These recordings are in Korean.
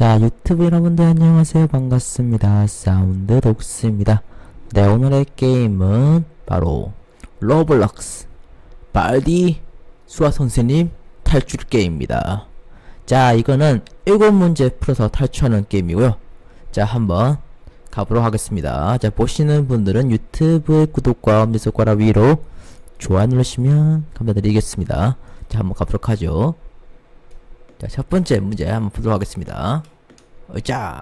자, 유튜브 여러분들 안녕하세요. 반갑습니다. 사운드 독스입니다. 네, 오늘의 게임은 바로 로블록스 발디 수아 선생님 탈출 게임입니다. 자, 이거는 7문제 풀어서 탈출하는 게임이고요. 자, 한번 가보도록 하겠습니다. 자, 보시는 분들은 유튜브 구독과 엄지손가락 위로 좋아요 누르시면 감사드리겠습니다. 자, 한번 가보도록 하죠. 자, 첫 번째 문제 한번 풀도록 하겠습니다. 어, 자,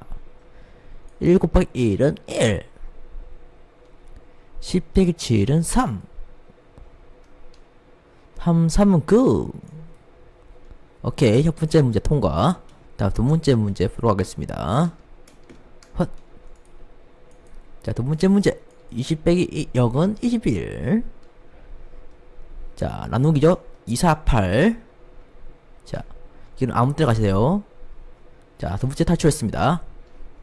1 곱하기 1은 1. 10 빼기 7은 3. 3, 3은 9. 오케이, 첫 번째 문제 통과. 다음 두 번째 문제 풀도록 하겠습니다. 헛. 자, 두 번째 문제. 20 빼기 0은 21. 자, 나누기죠? 2, 4, 8. 자, 이건 아무 때나 가세요. 자, 두 번째 탈출했습니다.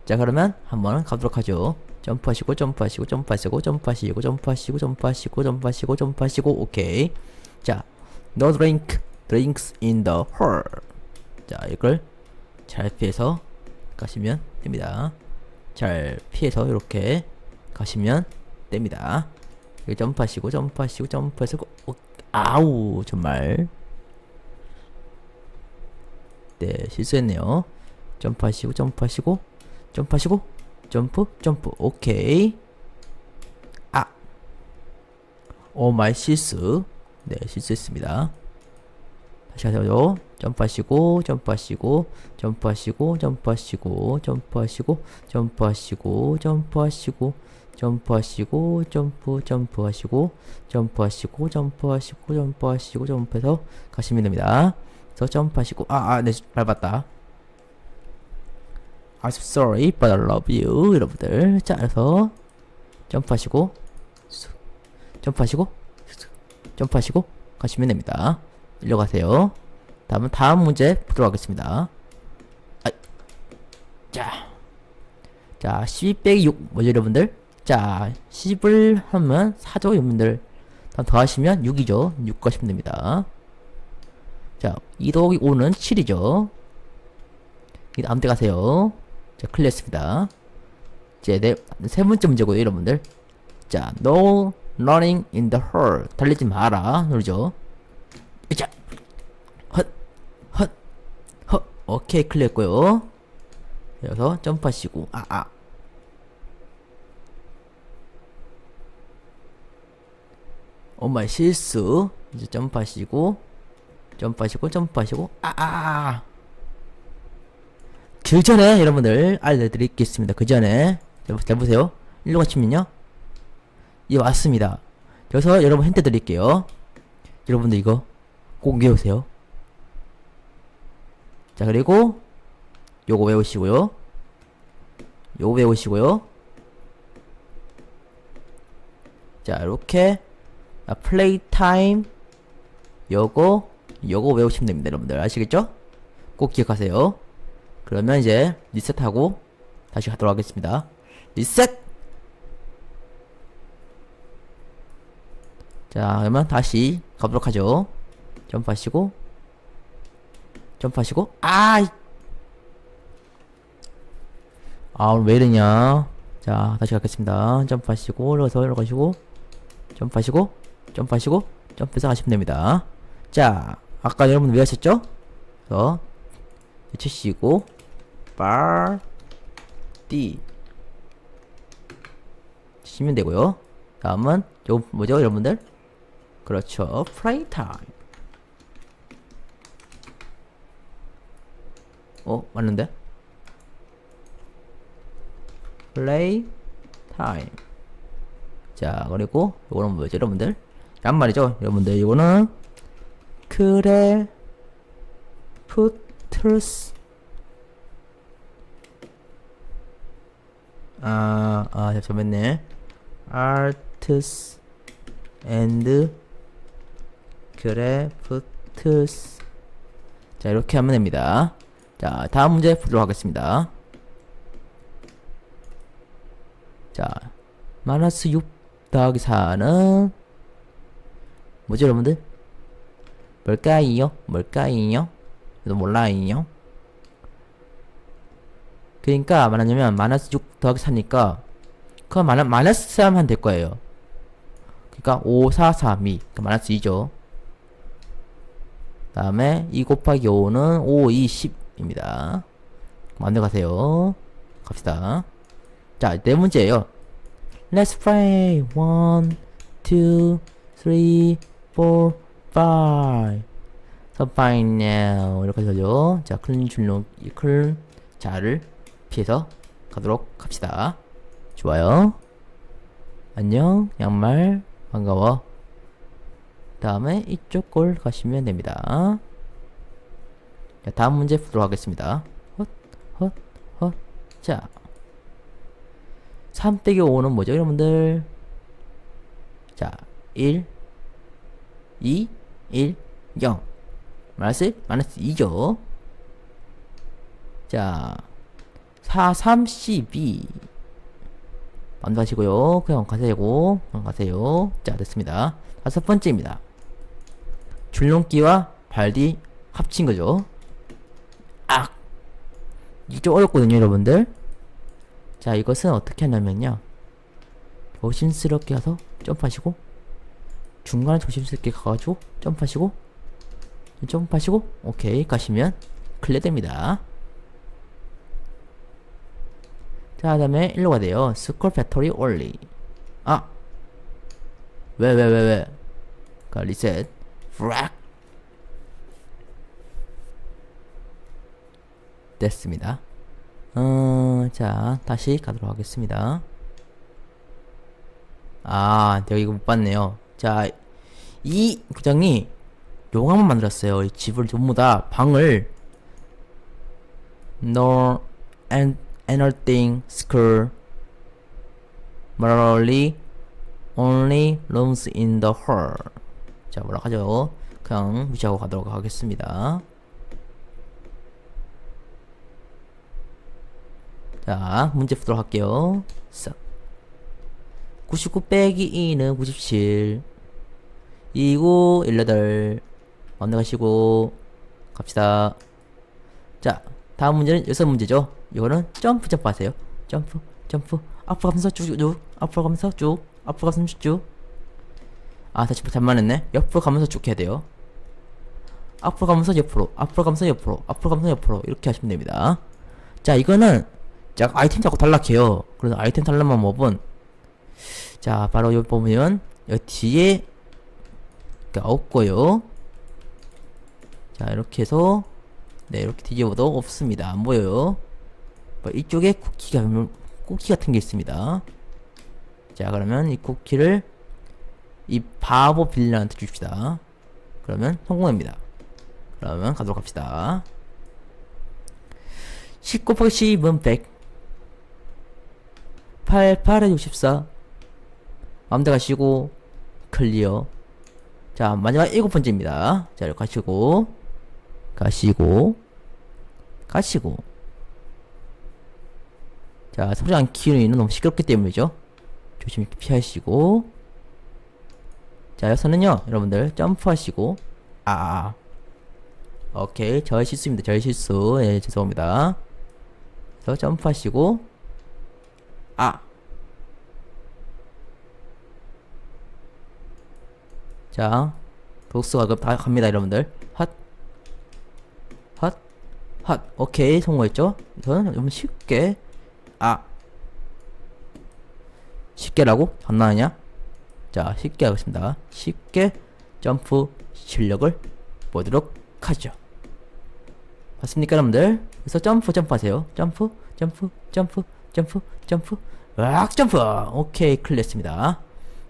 자, 그러면 한번 가도록 하죠. 점프하시고, 점프하시고, 점프하시고, 점프하시고, 점프하시고, 점프하시고, 점프하시고, 점프하시고, 오케이. 자, no drink, drinks in the hall. 자, 이걸 잘 피해서 가시면 됩니다. 잘 피해서 이렇게 가시면 됩니다. 점프하시고, 점프하시고, 점프하시고, 오, 아우, 정말. 네, 실수했네요. 점프하시고, 점프하시고, 점프하시고, 점프, 점프, 오케이. 아! 오 마이 실수. 네, 실수했습니다. 다시 하세요. 점프하시고, 점프하시고, 점프하시고, 점프하시고, 점프하시고, 점프하시고, 점프하시고, 점프하시고, 점프, 점프하시고, 점프하시고, 점프하시고, 점프하시고, 점프해서 가시면 됩니다. 그래서 점프하시고, 아, 아, 네, 밟았다. I'm sorry, but I love you. 여러분들. 자, 그래서 점프하시고, 쑥, 점프하시고, 쑥, 점프하시고, 가시면 됩니다. 일로 가세요. 다음은 다음 문제 보도록 하겠습니다. 아, 자, 자, 12 빼기 6 뭐죠, 여러분들? 자, 10을 하면 4죠, 여러분들. 다음 더하시면 6이죠. 6 가시면 됩니다. 자, 2 더하기 5는 7이죠. 이 다음 때 가세요. 자, 클리어했습니다. 이제 네, 세 번째 문제고요, 여러분들. 자, no running in the hall. 달리지 마라. 누르죠. 자, 헛, 헛, 헛. 오케이, 클리어했고요. 그래서 점프하시고, 아, 아. 엄마의 실수. 이제 점프하시고, 점프하시고, 점프하시고, 아, 아, 아. 그 전에 여러분들 알려드리겠습니다. 그 전에 잘 보세요. 일로 가시면요. 이 왔습니다. 그래서 여러분 힌트 드릴게요. 여러분들 이거 꼭 외우세요. 자 그리고 요거 외우시고요. 요거 외우시고요. 자 이렇게 아, 플레이 타임 요거 요거 외우시면 됩니다. 여러분들 아시겠죠? 꼭 기억하세요. 그러면 이제 리셋하고 다시 가도록 하겠습니다. 리셋! 자, 그러면 다시 가도록 하죠. 점프하시고, 점프하시고, 아! 이- 아, 오늘 왜 이러냐. 자, 다시 가겠습니다. 점프하시고, 올라가서 올라가시고, 점프하시고, 점프하시고, 점프해서 가시면 됩니다. 자, 아까 여러분 왜 하셨죠? 그래서, 치시고, bar D 치시면 되고요. 다음은 요 뭐죠, 여러분들? 그렇죠, 플레이 타임. 어, 맞는데? 플레이 타임. 자, 그리고 요거는 뭐죠, 여러분들? 란 말이죠, 여러분들. 이거는 그래 푸트스 아, 아, 잠시만요. arts and crafts. 자, 이렇게 하면 됩니다. 자, 다음 문제 보도록 하겠습니다. 자, 마이너스 6 더하기 4는 뭐죠, 여러분들? 뭘까요? 뭘까요? 저도 몰라요. 그러니까 말하자면 마이너스 6 더하기 4니까 그 마이너, 마이너스 3 하면 될 거예요. 그러니까 5, 4, 3, 2. 그 마이너스 2죠. 다음에 2 곱하기 5는 5, 2, 10입니다. 만들 가세요. 갑시다. 자, 네 문제예요. Let's play. 1, 2, 3, 4, 5. So fine now. 이렇게 되죠. 자, 클린 줄로, 클, 자를 피해서 가도록 합시다. 좋아요. 안녕, 양말. 반가워. 다음에 이쪽 골 가시면 됩니다. 자, 다음 문제 보도록 하겠습니다. 헛, 헛, 헛. 자. 3 빼기 5는 뭐죠, 여러분들? 자, 1, 2, 1, 0. 마이너스, 마이너스 2죠. 자, 4, 3, 12. 안 가시고요. 그냥 가세요. 그냥 가세요. 자, 됐습니다. 다섯 번째입니다. 줄넘기와 발디 합친 거죠. 악! 이게 좀 어렵거든요, 여러분들. 자, 이것은 어떻게 하냐면요. 조심스럽게 가서 점프하시고, 중간에 조심스럽게 가가지고, 점프하시고, 점프하시고, 오케이, 가시면 클리어 됩니다. 자, 그 다음에 일로 돼요. 스콜 배터리 올리. 아! 왜, 왜, 왜, 왜? 그 리셋. 프락! 됐습니다. 어, 자, 다시 가도록 하겠습니다. 아, 내가 이거 못 봤네요. 자, 이 구장이 용암을 만들었어요. 이 집을 전부 다 방을 no and anything school morally only rooms in the hall. 자, 뭐라 하죠? 그냥 무시하고 가도록 하겠습니다. 자, 문제 푸도록 할게요. 싹. 99 빼기 2는 97. 29, 18. 마음대 가시고, 갑시다. 자, 다음 문제는 여섯 문제죠. 이거는 점프 점프 하세요. 점프, 점프. 앞으로 가면서 쭉쭉, 앞으로 가면서 쭉, 앞으로 가면서 쭉. 아, 다시 잘만 했네. 옆으로 가면서 쭉 해야 돼요. 앞으로 가면서 옆으로, 앞으로 가면서 옆으로, 앞으로 가면서 옆으로. 이렇게 하시면 됩니다. 자, 이거는 자, 아이템 자꾸 탈락해요. 그래서 아이템 탈락만 법은 자, 바로 여기 보면 여기 뒤에 없고요. 자, 이렇게 해서 네, 이렇게 뒤집어도 없습니다. 안 보여요. 뭐 이쪽에 쿠키가 쿠키 같은 게 있습니다. 자, 그러면 이 쿠키를 이 바보 빌런한테 줍시다. 그러면 성공입니다. 그러면 가도록 합시다. 10 곱하기 10은 100. 8, 8에 64. 마음대 가시고, 클리어. 자, 마지막 일곱 번째입니다. 자, 이렇게 가시고, 가시고, 가시고. 자, 소장 키우는 너무 시끄럽기 때문이죠. 조심히 피하시고. 자, 여기서는요, 여러분들, 점프하시고, 아, 아. 오케이, 저의 실수입니다. 저의 실수. 예, 죄송합니다. 점프하시고, 아. 자, 독수가 그럼 다 갑니다, 여러분들. 핫. 핫. 핫. 오케이, 성공했죠? 이건 좀 쉽게. 아. 쉽게라고? 장난하냐? 자, 쉽게 하겠습니다. 쉽게 점프 실력을 보도록 하죠. 맞습니까, 여러분들? 그래서 점프, 점프 하세요. 점프, 점프, 점프, 점프, 점프, 으악, 점프! 오케이, 클리어했습니다.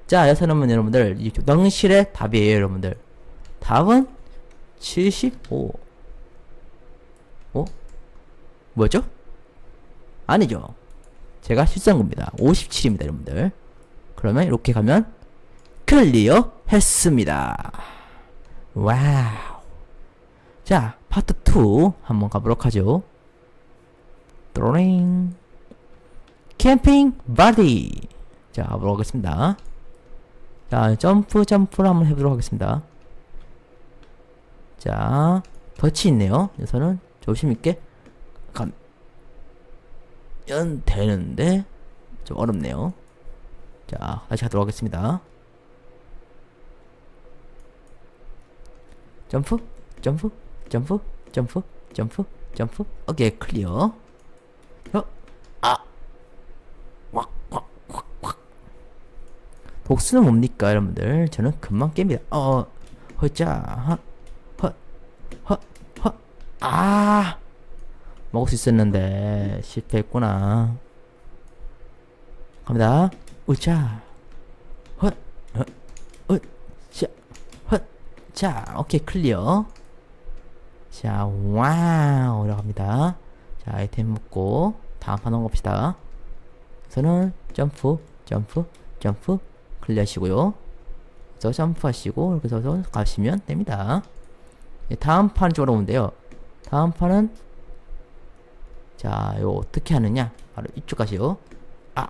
자, 여기서는 여러분들, 이 교당실의 답이에요, 여러분들. 답은 75. 어? 뭐죠? 아니죠. 제가 실수한 겁니다. 57입니다, 여러분들. 그러면 이렇게 가면 클리어 했습니다. 와우. 자, 파트 2 한번 가보도록 하죠. 드로링. 캠핑 바디. 자, 가보도록 하겠습니다. 자, 점프, 점프를 한번 해보도록 하겠습니다. 자, 덫이 있네요. 여기서는 조심있게 감. 하면 되는데 좀 어렵네요. 자, 다시 하도록 하겠습니다. 점프, 점프, 점프, 점프, 점프, 점프. 오케이, 클리어. 어, 복수는 뭡니까, 여러분들? 저는 금방 깹니다. 어, 허자, 허, 허, 허, 허, 아, 먹을 수 있었는데 실패했구나. 갑니다. 으자, 헛, 헛, 헛, 자, 헛, 자, 오케이 클리어. 자, 와우, 올라갑니다. 자, 아이템 먹고 다음 판 넘어갑시다. 우선은 점프, 점프, 점프 클리어하시고요. 그래서 점프하시고 이렇게 해서 가시면 됩니다. 예, 다음 판 쪽으로 오는데요. 다음 판은 자, 요 어떻게 하느냐? 바로 이쪽 가시요. 아.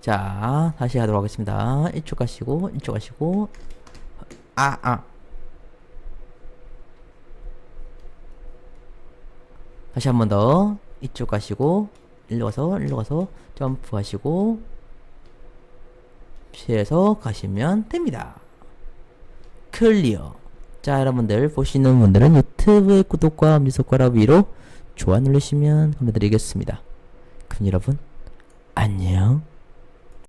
자, 다시 하도록 하겠습니다. 이쪽 가시고, 이쪽 가시고, 아, 아. 다시 한 번 더. 이쪽 가시고, 일로 가서, 일로 가서, 점프하시고, 피해서 가시면 됩니다. 클리어. 자, 여러분들, 보시는 분들은 유튜브의 구독과 미소가락 위로 좋아요 누르시면 감사드리겠습니다. 그럼 여러분, 안녕.